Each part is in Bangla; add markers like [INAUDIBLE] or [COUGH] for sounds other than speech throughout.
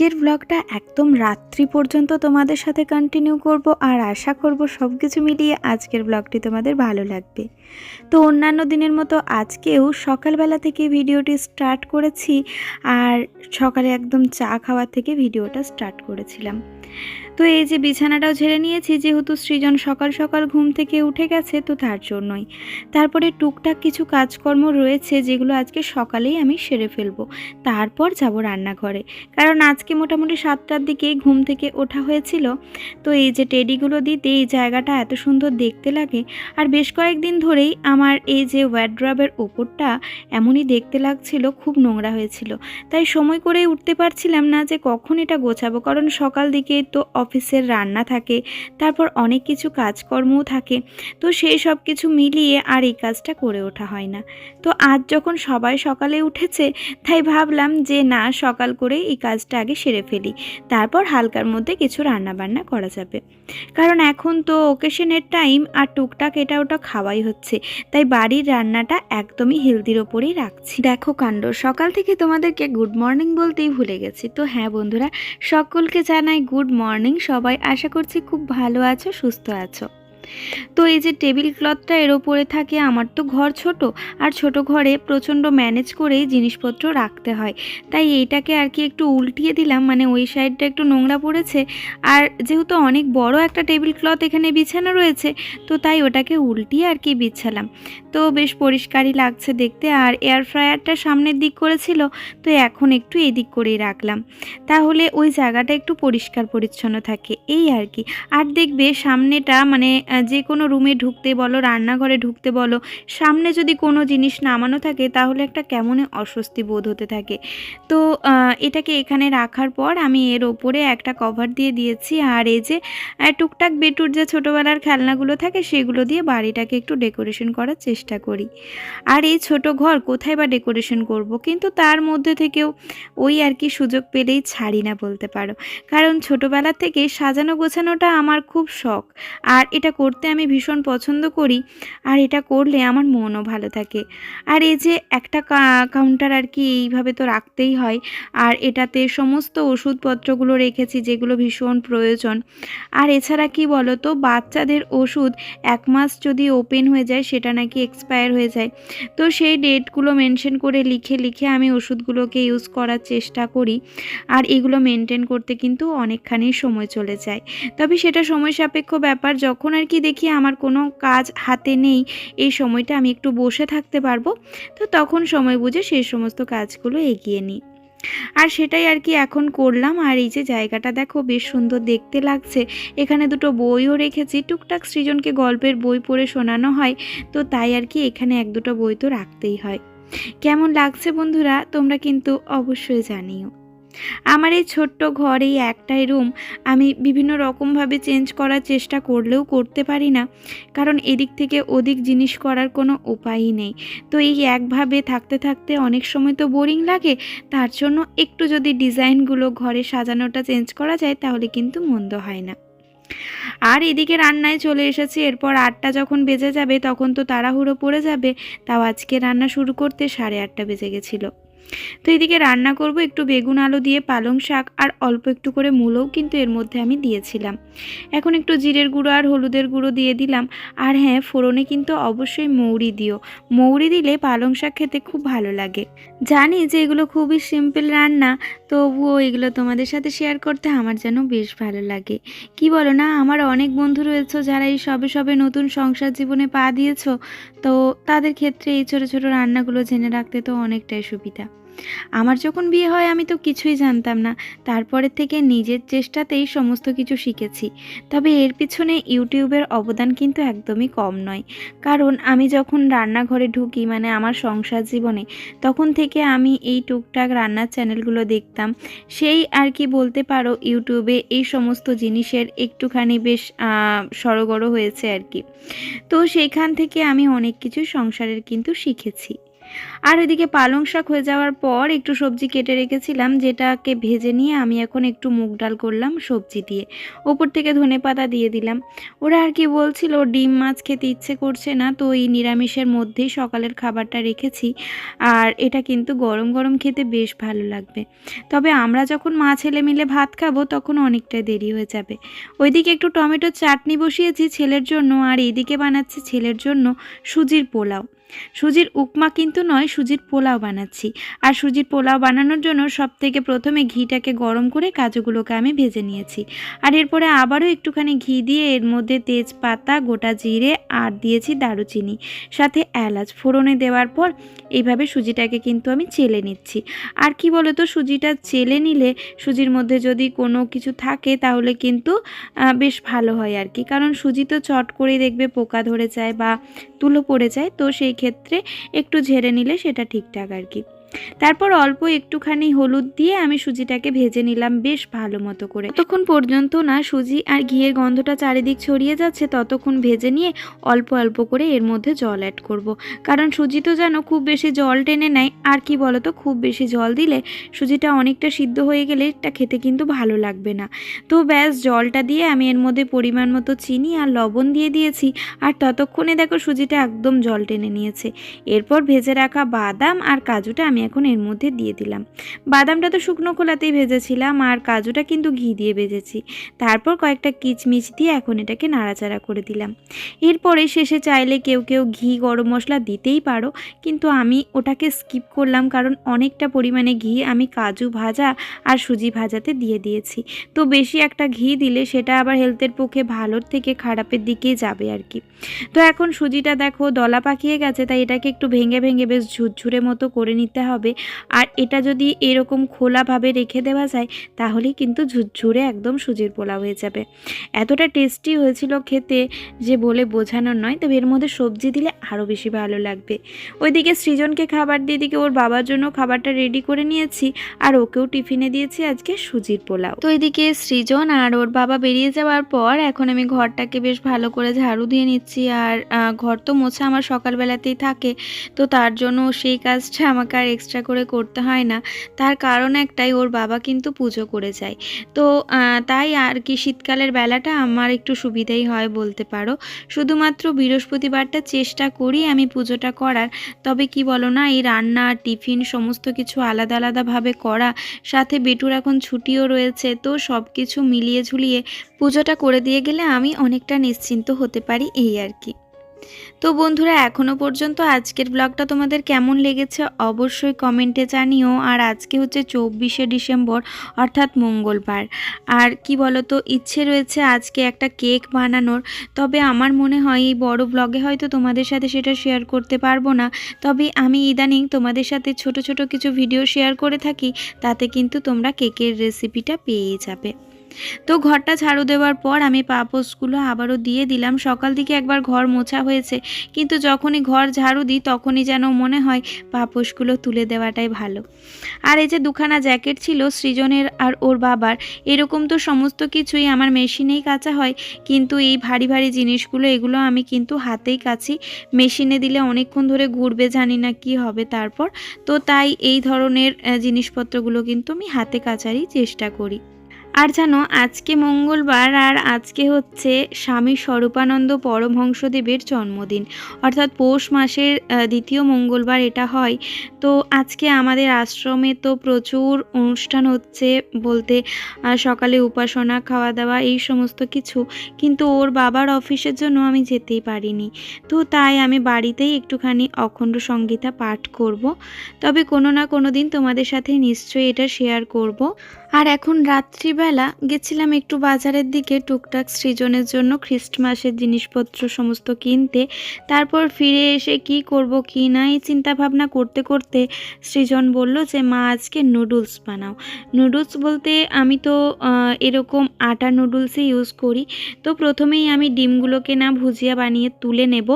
আজকের ব্লগটা একদম রাত্রি পর্যন্ত তোমাদের সাথে কন্টিনিউ করব আর আশা করব সব কিছু মিলিয়ে আজকের ব্লগটি তোমাদের ভালো লাগবে। তো অন্যান্য দিনের মতো আজকেও সকালবেলা থেকে ভিডিওটি স্টার্ট করেছি আর সকালে একদম চা খাওয়ার থেকে ভিডিওটা স্টার্ট করেছিলাম। তো এই যে বিছানাটাও ঝেড়ে নিয়েছি, যেহেতু সৃজন সকাল সকাল ঘুম থেকে উঠে গেছে তো তার জন্যই। তারপরে টুকটাক কিছু কাজকর্ম রয়েছে যেগুলো আজকে সকালেই আমি সেরে ফেলব। তারপর যাব রান্নাঘরে। কারণ আজকে মোটামুটি সাতটার দিকে ঘুম থেকে ওঠা হয়েছিল। তো এই যে টেডিগুলো দিতে এই জায়গাটা এত সুন্দর দেখতে লাগে। আর বেশ কয়েকদিন ধরেই আমার এই যে ওয়ার্ড্রবের ওপরটা এমনই দেখতে লাগছিল, খুব নোংরা হয়েছিল। তাই সময় করে উঠতে পারছিলাম না যে কখন এটা গোছাবো, কারণ সকাল দিকে তো অফিসের রান্না থাকে, তারপর অনেক কিছু কাজকর্মও থাকে। তো সেই সব কিছু মিলিয়ে আর এই কাজটা করে ওঠা হয় না। তো আজ যখন সবাই সকালে উঠেছে, তাই ভাবলাম যে না, সকাল করে এই কাজটা আগে সেরে ফেলি। তারপর হালকার মধ্যে কিছু রান্না বান্না করা যাবে। কারণ এখন তো ওকেশনের টাইম আর টুকটাক এটা ওটা খাওয়াই হচ্ছে। তাই বাড়ির রান্নাটা একদমই হেলদির ওপরেই রাখছি। দেখো কাণ্ড, সকাল থেকে তোমাদেরকে গুড মর্নিং বলতেই ভুলে গেছি। তো হ্যাঁ বন্ধুরা, সকলকে জানাই গুড মর্নিং সবাই আশা করছি খুব ভালো আছো, সুস্থ আছো। তো এই যে টেবিল ক্লথটা এর ওপরে থাকে, আমার তো ঘর ছোট, আর ছোট ঘরে প্রচণ্ড ম্যানেজ করেই জিনিসপত্র রাখতে হয়। তাই এইটাকে আর কি একটু উল্টিয়ে দিলাম মানে ওই সাইডটা একটু নোংরা পড়েছে। আর যেহেতু অনেক বড় একটা টেবিল ক্লথ এখানে বিছানো রয়েছে, তো তাই ওটাকে উল্টিয়ে আর কি বিছালাম। তো বেশ পরিষ্কারই লাগছে দেখতে, আর এয়ার ফ্রায়ারটা সামনের দিক করেছিল, তো এখন একটু এদিক করেই রাখলাম। তাহলে ওই জায়গাটা একটু পরিষ্কার পরিচ্ছন্ন থাকে, এই আর কি। আর দেখবে সামনেটা মানে যে কোনো রুমে ঢুকতে বলো, রান্নাঘরে ঢুকতে বলো, সামনে যদি কোনো জিনিস নামানো থাকে তাহলে একটা কেমনে অস্বস্তি বোধ হতে থাকে। তো এটাকে এখানে রাখার পর আমি এর ওপরে একটা কভার দিয়ে দিয়েছি আর এই যে টুকটাক বেটুর যে ছোটোবেলার খেলনাগুলো থাকে সেগুলো দিয়ে বাড়িটাকে একটু ডেকোরেশন করার চেষ্টা করি। আর এই ছোট ঘর কোথায় বা ডেকোরেশন করব? কিন্তু তার মধ্যে থেকেও ওই আর কি সুযোগ পেলেই ছাড়ি না বলতে পারো। কারণ ছোটোবেলা থেকে সাজানো গোছানোটা আমার খুব শখ। আর এটা করতে আমি ভীষণ পছন্দ করি আর এটা করলে আমার মনও ভালো থাকে। আর এই যে একটা কাউন্টার আর কি এইভাবে তো রাখতেই হয়। আর এটাতে সমস্ত ওষুধপত্রগুলো রেখেছি যেগুলো ভীষণ প্রয়োজন। আর এছাড়া কি বলো তো বাচ্চাদের ওষুধ এক মাস যদি ওপেন হয়ে যায় সেটা নাকি এক্সপায়ার হয়ে যায়। তো সেই ডেটগুলো মেনশন করে লিখে লিখে আমি ওষুধগুলোকে ইউজ করার চেষ্টা করি। আর এগুলো মেনটেন করতে কিন্তু অনেকখানি সময় চলে যায়। তবে সেটা সময় সাপেক্ষ ব্যাপার, যখন আর কি দেখি আমার কোনো কাজ হাতে নেই, এই সময়টা আমি একটু বসে থাকতে পারব। তো তখন সময় বুঝে সেই সমস্ত কাজগুলো এগিয়ে নিই। আর সেটাই আর কি এখন করলাম। আর এই যে জায়গাটা দেখো বেশ সুন্দর দেখতে লাগছে। এখানে দুটো বইও রেখেছি। টুকটাক সৃজনকে গল্পের বই পড়ে শোনানো হয়। তো তাই আর কি এখানে এক দুটো বই তো রাখতেই হয়। কেমন লাগছে বন্ধুরা? তোমরা কিন্তু অবশ্যই জানিও। আমার এই ছোট্ট ঘর এই একটাই রুম আমি বিভিন্ন রকমভাবে চেঞ্জ করার চেষ্টা করলেও করতে পারি না। কারণ এদিক থেকে ওদিক জিনিস করার কোনো উপায়ই নেই। তো এই একভাবে থাকতে থাকতে অনেক সময় তো বোরিং লাগে, তার জন্য একটু যদি ডিজাইনগুলো ঘরে সাজানোটা চেঞ্জ করা যায়, তাহলে কিন্তু মন্দ হয় না। আর এদিকে রান্নায় চলে এসেছি, এরপর আটটা যখন বেজে যাবে, তখন তো তাড়াহুড়ো পড়ে যাবে, তাও আজকে রান্না শুরু করতে সাড়ে আটটা বেজে গেছিল। তো এদিকে রান্না করব একটু বেগুন আলু দিয়ে পালং শাক আর অল্প একটু করে মূলও কিন্তু এর মধ্যে আমি দিয়েছিলাম। এখন একটু জিরের গুঁড়ো আর হলুদের গুঁড়ো দিয়ে দিলাম। আর হ্যাঁ ফোড়নে কিন্তু অবশ্যই মৌরি দিও। মৌরি দিলে পালং শাক খেতে খুব ভালো লাগে। জানি যে এগুলো খুবই সিম্পল রান্না, তবুও এগুলো তোমাদের সাথে শেয়ার করতে আমার যেন বেশ ভালো লাগে। কি বলো না, আমার অনেক বন্ধু রয়েছে যারা এই সবে সবে নতুন সংসার জীবনে পা দিয়েছ, তো তাদের ক্ষেত্রে এই ছোটো ছোটো রান্নাগুলো জেনে রাখতে তো অনেকটাই সুবিধা। আমার যখন বিয়ে হয় আমি তো কিছুই জানতাম না। তারপরের থেকে নিজের চেষ্টাতেই সমস্ত কিছু শিখেছি। তবে এর পিছনে ইউটিউবের অবদান কিন্তু একদমই কম নয়। কারণ আমি যখন রান্নাঘরে ঢুকি মানে আমার সংসার জীবনে তখন থেকে আমি এই টুকটাক রান্নার চ্যানেলগুলো দেখতাম। সেই আর কি বলতে পারো ইউটিউবে এই সমস্ত জিনিসের একটুখানি বেশ আহ, সড়গড় হয়েছে আর কি। তো সেইখান থেকে আমি অনেক কিছু সংসারের কিন্তু শিখেছি। আর এদিকে পালং শাক হয়ে যাওয়ার পর একটু সবজি কেটে রেখেছিলাম, যেটাকে ভেজে নিয়ে আমি এখন একটু মুগ ডাল করলাম সবজি দিয়ে। ওপর থেকে ধনে পাতা দিয়ে দিলাম। ওরা আর কি বলছিল, ডিম মাছ খেতে ইচ্ছে করছে না, তো এই নিরামিষের মধ্যেই সকালের খাবারটা রেখেছি। আর এটা কিন্তু গরম গরম খেতে বেশ ভালো লাগবে। তবে আমরা যখন মা ছেলে মিলে ভাত খাব, তখন অনেকটা দেরি হয়ে যাবে। ওইদিকে একটু টমেটোর চাটনি বসিয়েছি ছেলের জন্য, আর এইদিকে বানাচ্ছি ছেলের জন্য সুজির পোলাও। সুজির উপমা কিন্তু নয়, সুজির পোলাও বানাচ্ছি। আর সুজির পোলাও বানানোর জন্য সব থেকে প্রথমে ঘিটাকে গরম করে কাজুগুলোকে আমি ভেজে নিয়েছি। আর এরপরে আবারও একটুখানি ঘি দিয়ে এর মধ্যে তেজপাতা, গোটা জিরে, আর দিয়েছি দারুচিনি। সাথে এলাচ ফোড়নে দেওয়ার পর এইভাবে সুজিটাকে কিন্তু আমি চেলে নিচ্ছি। আর কি বলো তো সুজিটা চেলে নিলে সুজির মধ্যে যদি কোনো কিছু থাকে তাহলে কিন্তু বেশ ভালো হয় আর কি। কারণ সুজি তো চট করেই দেখবে পোকা ধরে যায় বা তুলো পড়ে যায়, তো সেই ক্ষেত্রে একটু ঝেড়ে নিলে সেটা ঠিকঠাক আর কি। তারপর অল্প একটুখানি হলুদ দিয়ে আমি সুজিটাকে ভেজে নিলাম বেশ ভালো মতো করে। ততক্ষণ পর্যন্ত না সুজি আর ঘিয়ের গন্ধটা চারিদিক ছড়িয়ে যাচ্ছে, ততক্ষণ ভেজে নিয়ে অল্প অল্প করে এর মধ্যে জল অ্যাড করব। কারণ সুজি তো যেন খুব বেশি জল টেনে নেয়, আর কি বলতো, খুব বেশি জল দিলে সুজিটা অনেকটা সিদ্ধ হয়ে গেলে এটা খেতে কিন্তু ভালো লাগবে না। তো ব্যাস, জলটা দিয়ে আমি এর মধ্যে পরিমাণ মতো চিনি আর লবণ দিয়ে দিয়েছি, আর ততক্ষণে দেখো সুজিটা একদম জল টেনে নিয়েছে। এরপর ভেজে রাখা বাদাম আর কাজুটা আমি এখন এর মধ্যে দিয়ে দিলাম। বাদামটা তো শুকনো খোলাতেই ভেজেছিলাম আর কাজুটা কিন্তু ঘি দিয়ে ভেজেছি। তারপর কয়েকটা কিচমিচ দিয়ে এখন এটাকে নাড়াচাড়া করে দিলাম। এরপরে শেষে চাইলে কেউ কেউ ঘি গরম মশলা দিতেই পারো, কিন্তু আমি ওটাকে স্কিপ করলাম কারণ অনেকটা পরিমাণে ঘি আমি কাজু ভাজা আর সুজি ভাজাতে দিয়ে দিয়েছি। তো বেশি একটা ঘি দিলে সেটা আবার হেলথের পক্ষে ভালোর থেকে খারাপের দিকেই যাবে আর কি। তো এখন সুজিটা দেখো দলা পাকিয়ে গেছে, তাই এটাকে একটু ভেঙে ভেঙে বেশ ঝুরঝুরে মতো করে নিতে আর এটা যদি এরকম খোলাভাবে রেখে দেওয়া যায় তাহলেই কিন্তু ঝুরঝুরে একদম সুজির পোলাও হয়ে যাবে। এতটা টেস্টি হয়েছিল খেতে যে বলে বোঝানোর নয়, তবে এর মধ্যে সবজি দিলে আরও বেশি ভালো লাগবে। ওইদিকে সৃজনকে খাবার দিয়ে দিকে ওর বাবার জন্য খাবারটা রেডি করে নিয়েছি, আর ওকেও টিফিনে দিয়েছি আজকে সুজির পোলাও। তো এদিকে সৃজন আর ওর বাবা বেরিয়ে যাওয়ার পর এখন আমি ঘরটাকে বেশ ভালো করে ঝাড়ু দিয়ে নিচ্ছি, আর ঘর তো মোছা আমার সকালবেলাতেই থাকে, তো তার জন্য সেই কাজটা আমাকে আর এক্সট্রা করে করতে হয় না। তার কারণ একটাই, ওর বাবা কিন্তু পুজো করে যায়। তো তাই আর কি শীতকালের বেলাটা আমার একটু সুবিধাই হয় বলতে পারো। শুধুমাত্র বৃহস্পতিবারটা চেষ্টা করি আমি পুজোটা করার। তবে কি বলো না, এই রান্না, টিফিন সমস্ত কিছু আলাদা আলাদাভাবে করা, সাথে বেটুর এখন ছুটিও রয়েছে, তো সব কিছু মিলিয়ে ঝুলিয়ে পুজোটা করে দিয়ে গেলে আমি অনেকটা নিশ্চিন্ত হতে পারি, এই আর কি। তো বন্ধুরা এখনও পর্যন্ত আজকের ব্লগটা তোমাদের কেমন লেগেছে অবশ্যই কমেন্টে জানিও। আর আজকে হচ্ছে চব্বিশে ডিসেম্বর, অর্থাৎ মঙ্গলবার। আর কি বলো তো ইচ্ছে রয়েছে আজকে একটা কেক বানানোর। তবে আমার মনে হয় এই বড় ব্লগে হয়তো তোমাদের সাথে সেটা শেয়ার করতে পারব না। তবে আমি ইদানিং তোমাদের সাথে ছোট ছোট কিছু ভিডিও শেয়ার করে থাকি, তাতে কিন্তু তোমরা কেকের রেসিপিটা পেয়ে যাবে। তো ঘরটা ঝাড়ু দেওয়ার পর আমি পাপোসগুলো আবারও দিয়ে দিলাম। সকাল দিকে একবার ঘর মোছা হয়েছে, কিন্তু যখনই ঘর ঝাড়ু দিই তখনই যেন মনে হয় পাপোসগুলো তুলে দেওয়াটাই ভালো। আর এই যে দুখানা জ্যাকেট ছিল সৃজনের আর ওর বাবার, এরকম তো সমস্ত কিছুই আমার মেশিনেই কাচা হয়, কিন্তু এই ভারী ভারী জিনিসগুলো, এগুলো আমি কিন্তু হাতেই কাছি। মেশিনে দিলে অনেকক্ষণ ধরে ঘুরবে, জানি না কি হবে তারপর। তো তাই এই ধরনের জিনিসপত্রগুলো কিন্তু আমি হাতে কাচারই চেষ্টা করি। আর জানো, আজকে মঙ্গলবার আর আজকে হচ্ছে স্বামী স্বরূপানন্দ পরমহংসদেবের জন্মদিন। অর্থাৎ পৌষ মাসের দ্বিতীয় মঙ্গলবার এটা হয়। তো আজকে আমাদের আশ্রমে তো প্রচুর অনুষ্ঠান হচ্ছে বলতে সকালে উপাসনা খাওয়া দাওয়া এই সমস্ত কিছু। কিন্তু ওর বাবার অফিসের জন্য আমি যেতেই পারিনি। তো তাই আমি বাড়িতেই একটুখানি অখণ্ড সংগীতা পাঠ করব। তবে কোনো না কোনো দিন তোমাদের সাথে নিশ্চয়ই এটা শেয়ার করব। আর এখন রাত্রিবেলা গেছিলাম একটু বাজারের দিকে টুকটাক সৃজনের জন্য খ্রিস্টমাসের জিনিসপত্র সমস্ত কিনতে। তারপর ফিরে এসে কি করব কি না এই চিন্তা ভাবনা করতে করতে সৃজন বলল যে, মা, আজকে নুডলস বানাও। নুডলস বলতে আমি তো এরকম আটা নুডলসই ইউজ করি। তো প্রথমেই আমি ডিমগুলোকে না ভুজিয়া বানিয়ে তুলে নেব।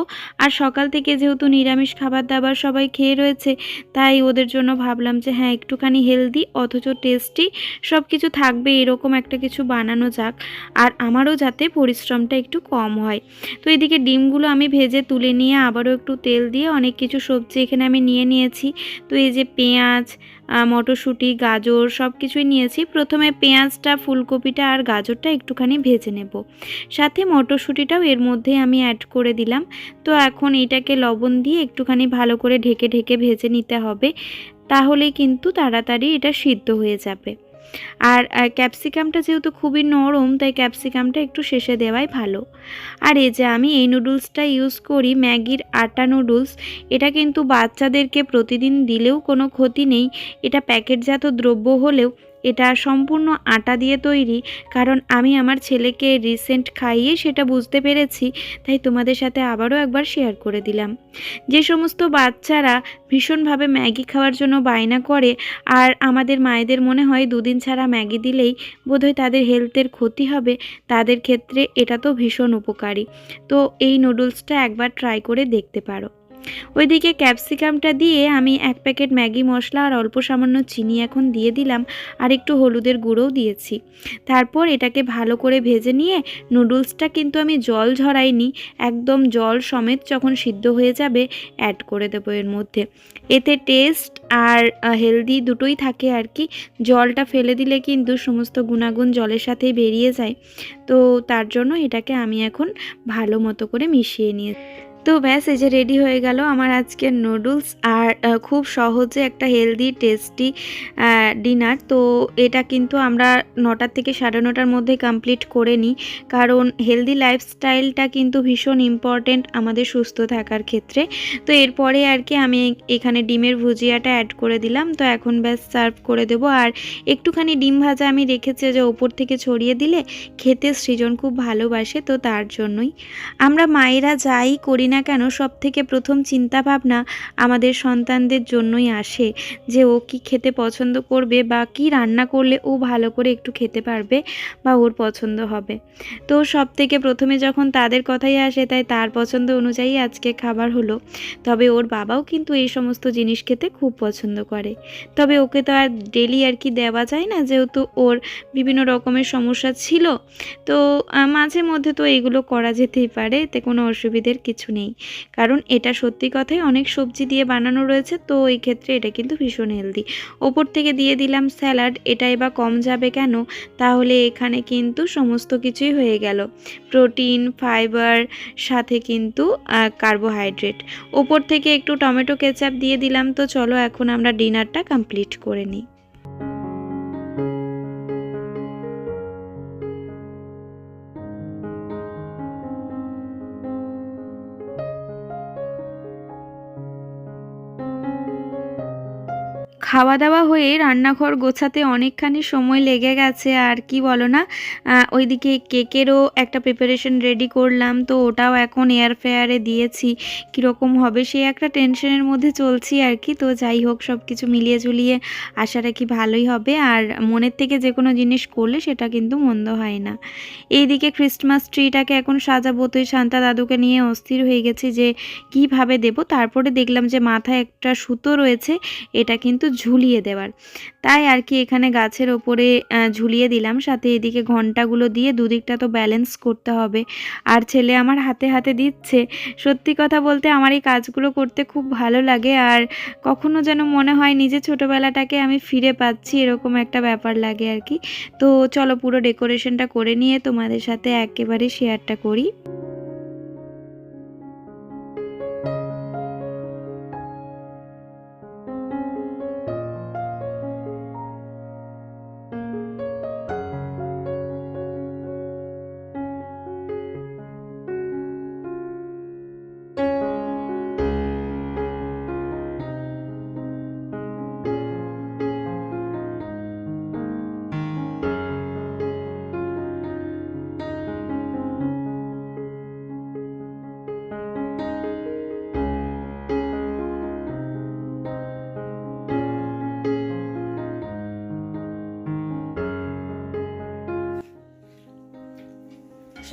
আর সকাল থেকে যেহেতু নিরামিষ খাবার দাবার সবাই খেয়ে রয়েছে, তাই ওদের জন্য ভাবলাম যে হ্যাঁ একটুখানি হেলদি অথচ টেস্টি সব কিছু থাকবে এরকম এরকম একটা কিছু বানানো যাক, আর আমারও যাতে পরিশ্রমটা একটু কম হয়। তো এদিকে ডিমগুলো আমি ভেজে তুলে নিয়ে আবারও একটু তেল দিয়ে অনেক কিছু সবজি এখানে আমি নিয়ে নিয়েছি। তো এই যে পেঁয়াজ মটরশুঁটি, গাজর সব কিছুই নিয়েছি। প্রথমে পেঁয়াজটা, ফুলকপিটা আর গাজরটা একটুখানি ভেজে নেব। সাথে মটরশুঁটিটাও এর মধ্যে আমি অ্যাড করে দিলাম। তো এখন এটাকে লবণ দিয়ে একটুখানি ভালো করে ঢেকে ঢেকে ভেজে নিতে হবে। তাহলেই কিন্তু তাড়াতাড়ি এটা সিদ্ধ হয়ে যাবে। আর ক্যাপসিকামটা যেহেতু খুবই নরম, তাই ক্যাপসিকামটা একটু শেষে দেওয়াই ভালো। আর এই যে আমি এই নুডলসটা ইউজ করি, ম্যাগির আটা নুডলস এটা কিন্তু বাচ্চাদেরকে প্রতিদিন দিলেও কোনো ক্ষতি নেই। এটা প্যাকেটজাত দ্রব্য হলেও এটা সম্পূর্ণ আটা দিয়ে তৈরি, কারণ আমি আমার ছেলেকে রিসেন্ট খাইয়ে সেটা বুঝতে পেরেছি, তাই তোমাদের সাথে আবারও একবার শেয়ার করে দিলাম। যে সমস্ত বাচ্চারা ভীষণভাবে ম্যাগি খাওয়ার জন্য বায়না করে, আর আমাদের মায়েদের মনে হয় দুদিন ছাড়া ম্যাগি দিলেই বোধহয় তাদের হেলথের ক্ষতি হবে, তাদের ক্ষেত্রে এটা তো ভীষণ উপকারী। তো এই নুডলসটা একবার ট্রাই করে দেখতে পারো। ওইদিকে ক্যাপসিকামটা দিয়ে আমি এক প্যাকেট ম্যাগি মশলা আর অল্প সামান্য চিনি এখন দিয়ে দিলাম আর একটু হলুদের গুঁড়োও দিয়েছি। তারপর এটাকে ভালো করে ভেজে নিয়ে নুডলসটা কিন্তু আমি জল ঝরাইনি, একদম জল সমেত যখন সিদ্ধ হয়ে যাবে অ্যাড করে দেবো এর মধ্যে। এতে টেস্ট আর হেলদি দুটোই থাকে আর কি। জলটা ফেলে দিলে কিন্তু সমস্ত গুণাগুণ জলের সাথেই বেরিয়ে যায়। তো তার জন্য এটাকে আমি এখন ভালো মতো করে মিশিয়ে নিয়ে তো ব্যাস, এই যে রেডি হয়ে গেল আমার আজকের নুডলস আর খুব সহজে একটা হেলদি টেস্টি ডিনার তো এটা কিন্তু আমরা নটার থেকে সাড়ে নটার মধ্যে কমপ্লিট করে নিই। কারণ হেলদি লাইফস্টাইলটা কিন্তু ভীষণ ইম্পর্ট্যান্ট আমাদের সুস্থ থাকার ক্ষেত্রে। তো এরপরে আর কি আমি এখানে ডিমের ভুজিয়াটা অ্যাড করে দিলাম। তো এখন ব্যাস সার্ভ করে দেবো। আর একটুখানি ডিম ভাজা আমি রেখেছি যে ওপর থেকে ছড়িয়ে দিলে, খেতে সৃজন খুব ভালোবাসে, তো তার জন্যই। আমরা মায়েরা যাই করি কেন সব থেকে প্রথম চিন্তা ভাবনা আমাদের সন্তানদের জন্যই আসে যে ও কি খেতে পছন্দ করবে বা কি রান্না করলে ও ভালো করে একটু খেতে পারবে বা ওর পছন্দ হবে। তো সব থেকে প্রথমে যখন তাদের কথাই আসে, তাই তার পছন্দ অনুযায়ী আজকে খাবার হলো। তবে ওর বাবাও কিন্তু এই সমস্ত জিনিস খেতে খুব পছন্দ করে। তবে ওকে তো আর ডেলি আর কি দেওয়া যায় না, যেহেতু ওর বিভিন্ন রকমের সমস্যা ছিল। তো মাঝে মধ্যে তো এগুলো করা যেতেই পারে এতে কোনো অসুবিধের কিছু নেই। কারণ এটা সত্যি কথাই অনেক সবজি দিয়ে বানানো রয়েছে, তো এই ক্ষেত্রে এটা কিন্তু ভীষণ হেলদি ওপর থেকে দিয়ে দিলাম স্যালাড এটাই বা কম যাবে কেন? তাহলে এখানে কিন্তু সমস্ত কিছুই হয়ে গেল। প্রোটিন ফাইবার সাথে কিন্তু কার্বোহাইড্রেট ওপর থেকে একটু টমেটো কেচাপ দিয়ে দিলাম, তো চলো এখন আমরা ডিনারটা কমপ্লিট করে নিই। খাওয়া দাওয়া হয়ে রান্নাঘর গোছাতে অনেকখানি সময় লেগে গেছে, আর কি বলো না? ওইদিকে কেকেরও একটা প্রিপারেশন রেডি করলাম, তো ওটাও এখন এয়ার ফেয়ারে দিয়েছি। কীরকম হবে সে একটা টেনশনের মধ্যে চলছি আর কি, তো যাই হোক সব কিছু মিলিয়ে ঝুলিয়ে আশা রাখি ভালোই হবে, আর মনের থেকে যে কোনো জিনিস করলে সেটা কিন্তু মন্দ হয় না। এইদিকে ক্রিসমাস ট্রিটাকে এখন সাজাবো, তো শান্তা দাদুকে নিয়ে অস্থির হয়ে গেছি যে কীভাবে দেব? তারপরে দেখলাম যে মাথায় একটা সুতো রয়েছে, এটা কিন্তু ঝুলিয়ে দেওয়ার। তাই আর কি এখানে গাছের ওপরে ঝুলিয়ে দিলাম। সাথে এদিকে ঘন্টাগুলো দিয়ে দুদিকটা তো ব্যালেন্স করতে হবে। আর ছেলে আমার হাতে হাতে দিচ্ছে। সত্যি কথা বলতে আমার এই কাজগুলো করতে খুব ভালো লাগে। আর কখনো যেন মনে হয় নিজে ছোটোবেলাটাকে আমি ফিরে পাচ্ছি, এরকম একটা ব্যাপার লাগে আর কি। তো চলো পুরো ডেকোরেশনটা করে নিয়ে তোমাদের সাথে একেবারে শেয়ারটা করি।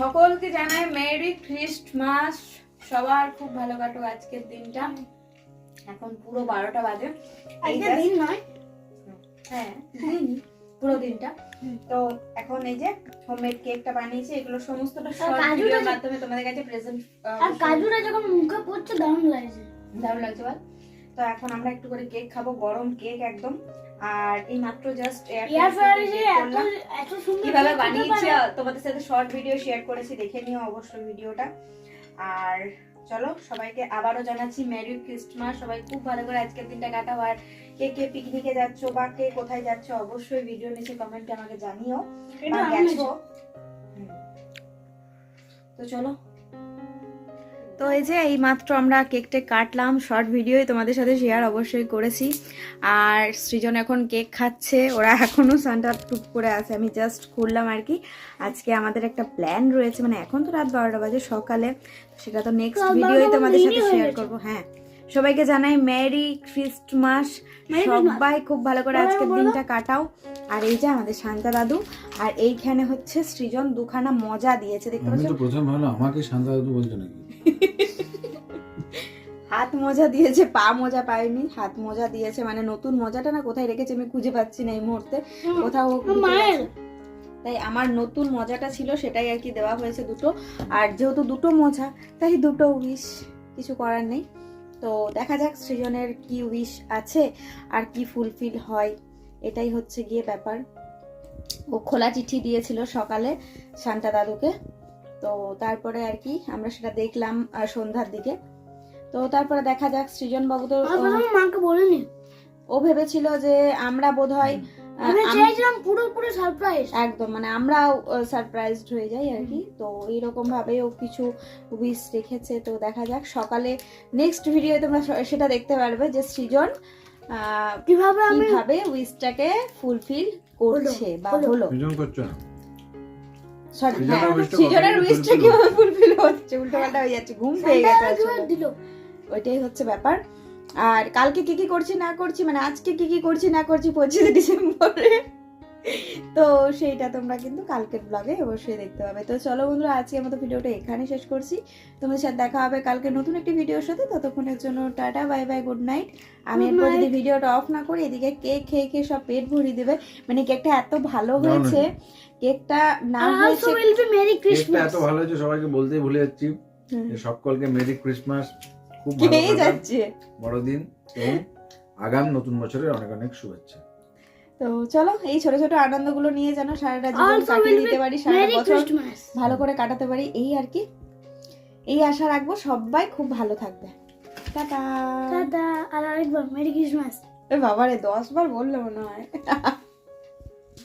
সকলকে জানাই মেরি খ্রিস্টমাস সবার খুব ভালো কাটুক আজকের দিনটা। এখন পুরো বারোটা বাজে। দিন নয়। হ্যাঁ পুরো দিনটা। তো এখন এই যে হোমমেড কেকটা বানিয়েছি এগুলো সমস্তটা ভিডিওর মাধ্যমে তোমাদের কাছে প্রেজেন্ট আর কাজুটা যখন মুখে পড়ছে দারুণ লাগছে। দারুণ লাগছে বল। তো এখন আমরা একটু করে কেক খাব গরম কেক একদম। আর এই মাত্র জাস্ট কীভাবে বানিয়েছি তোমাদের সাথে শর্ট ভিডিও শেয়ার করেছি দেখে নিও অবশ্যই ভিডিওটা আর চলো সবাইকে আবারও জানাচ্ছি মেরি ক্রিস্টমাস সবাই খুব ভালো করে আজকের দিনটা কাটাও। আর কে কে পিকনিকে যাচ্ছো বা কে কোথায় যাচ্ছ অবশ্যই ভিডিও নিচে কমেন্টে আমাকে জানিও। তো চলো তো এই যে এই মাত্র আমরা কেকটা কাটলাম শর্ট ভিডিওই তোমাদের সাথে শেয়ার অবশ্যই করেছি। আর সৃজন এখন কেক খাচ্ছে ওরা এখনও সানটা টুক করে আছে আমি জাস্ট খুললাম আর কি। আজকে আমাদের একটা প্ল্যান রয়েছে মানে এখন তো রাত বারোটা বাজে সকালে সেটা তো নেক্সট ভিডিওই তোমাদের সাথে শেয়ার করব হ্যাঁ। সবাইকে জানাই মেরি খ্রিস্টমাস. সবাই খুব ভালো করে আজকের দিনটা কাটাও। আর এই যে আমাদের শান্তা দাদু আর এইখানে হচ্ছে সৃজন দুখানা মজা দিয়েছে দেখতে পাচ্ছ? প্রথম ভাবলাম আমাকে শান্তা দাদু বলছো নাকি? হাত মোজা দিয়েছে পা মোজা পাইনি হাত মোজা দিয়েছে মানে নতুন মোজাটা না কোথায় রেখেছে আমি খুঁজে পাচ্ছি না এই মুহূর্তে। কোথাও মায়ের। তাই আমার নতুন মজাটা ছিল সেটাই আর কি দেওয়া হয়েছে দুটো। আর যেহেতু দুটো মোজা তাই দুটো উইশ কিছু করার নেই। তো দেখা যাক সৃজনের কি উইশ আছে আর কি ফুলফিল হয় এটাই হচ্ছে গিয়ে ব্যাপার। ও খোলা চিঠি দিয়েছিল সকালে শান্তা দাদুকে। তো তারপরে আর কি আমরা সেটা দেখলাম সন্ধ্যার দিকে। তো তারপরে দেখা যাক সৃজন বাবু তো মাকে বলিনি। ও ভেবেছিল যে আমরা বোধহয় আহ, আমি চেয়েছিলাম পুরো পুরো সারপ্রাইজ একদম মানে আমরাও সারপ্রাইজড হয়ে যাই আর কি। তো এইরকম ভাবে ও কিছু উইস রেখেছে। তো দেখা যাক সকালে নেক্সট ভিডিও তোমরা সেটা দেখতে পারবে যে সৃজন আহ, কীভাবে আমি কীভাবে উইসটাকে ফুলফিল করছে বা হলো। করছ সৃজনের হ্যাঁ কীভাবে ফুলফিল হচ্ছে উল্টো পাল্টা হয়ে যাচ্ছে ঘুম পেয়ে গেছে ওইটাই হচ্ছে ব্যাপার। আর কালকে কি কি করছি না করছি মানে আজকে কি কি করছি না করছি পঁচিশে ডিসেম্বরে। তো সেইটা তোমরা কিন্তু কালকের ব্লগে অবশ্যই দেখতে পাবে। তো চলো বন্ধুরা আজকে মতো ভিডিওটা এখানে শেষ করছি। তোমাদের সাথে দেখা হবে কালকে নতুন একটি ভিডিওর সাথে। ততক্ষণের জন্য tata bye bye good night আমি এরপর যদি ভিডিওটা অফ না করি এদিকে কেক খেয়ে খেয়ে সব পেট ভরিয়ে দেবে। মানে কেকটা এত ভালো। হয়েছে। কেকটা না হয়েছে উইল বি মেরি কেকটা ক্রিসমাস এত ভালো হয়েছে সবাইকে বলতেই ভুলে যাচ্ছি। সকলকে মেরি ক্রিসমাস খুব ভালো যাচ্ছে? বড়দিন। এবং আগাম নতুন বছরের অনেক অনেক শুভেচ্ছা। তো চলো এই ছোট ছোট আনন্দগুলো নিয়ে যেন সারাটা জীবন কাটিয়ে দিতে পারি সারা বছর ভালো করে কাটাতে পারি এই আর কি। এই আশা রাখব সবাই খুব ভালো থাকবে। টাটা। টাটা আর আরেকবার মেরি ক্রিসমাস এ বাবারে দশ বার বলল মনে হয়। [LAUGHS]